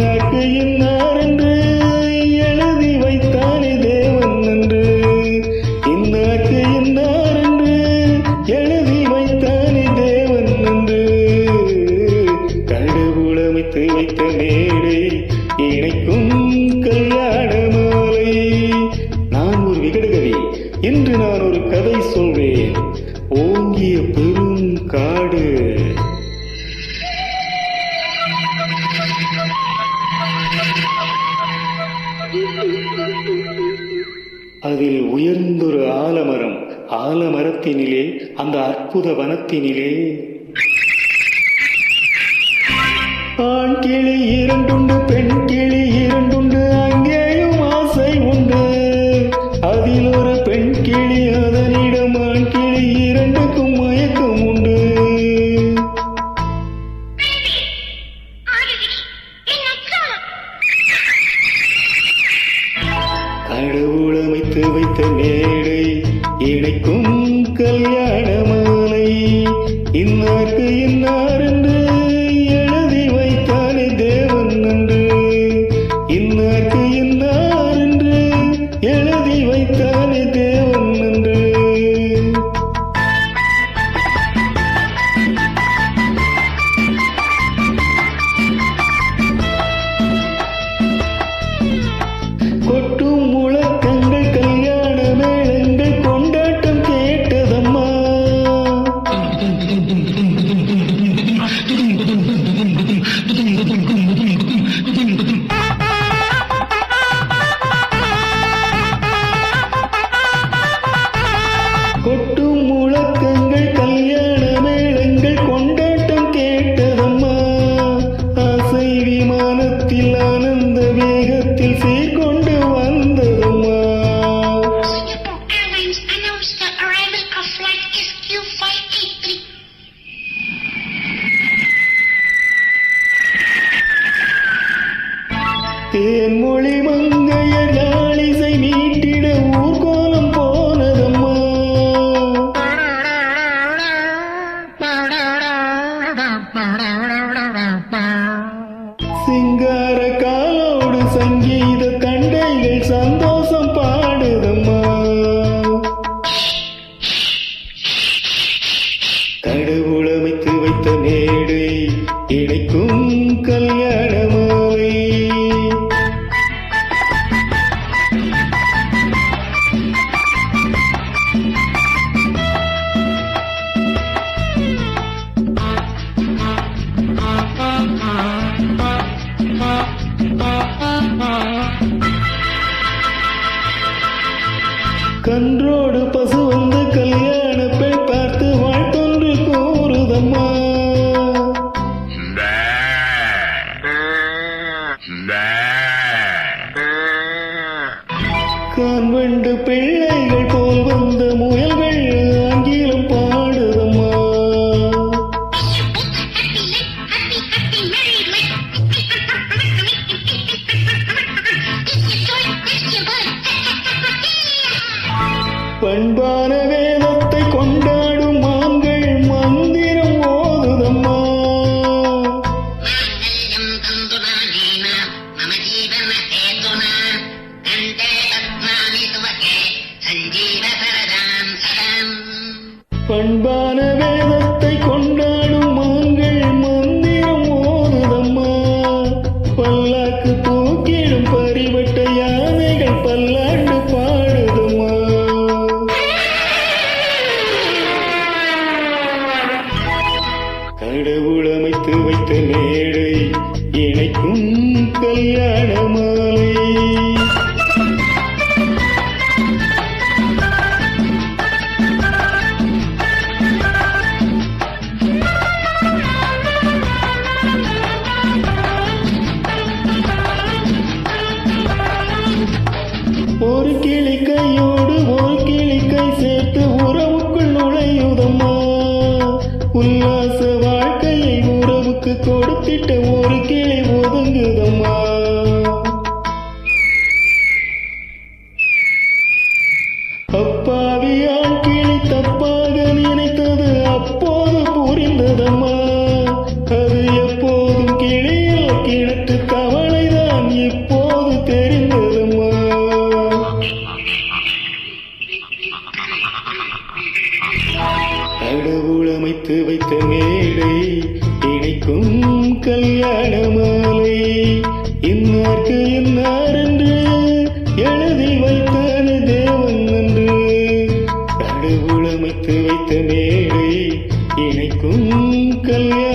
வேட்டையின் அதில் உயர்ந்தொரு ஆலமரம் ஆலமரத்தினிலே அந்த அற்புத வனத்தினிலே. ஆண் கிளி இரண்டுண்டு பெண் கிளி இரண்டுண்டு കല്യാണമാലൈ ഇന്നാർക്ക് ഇന്നാറുണ്ട്? சிங்கார காலோடு சங்கீத கன்றோடு பசு வந்து கல்யாண பெண் பார்த்து வாழ்த்தொன்று கூறுதம்மா. கான்வெண்டு பிள்ளைகள் போல் வந்த கிடைக்கும் கல்யாண மாலை ஒரு கிளிக்கையோடு ஒரு கிளிக்கை சேர்த்து உறவுக்குள் நுழையுதம்மா. உல்லாச வாழ்க்கையை உறவுக்கு கொடுத்திட்ட ஒரு கல்யாண மாலை இன்னார்க்கு இன்னார் என்று எழுதி வைத்தான தேவன் என்று கடவுளமைத்து வைத்த மேடை இணைக்கும் கல்யாண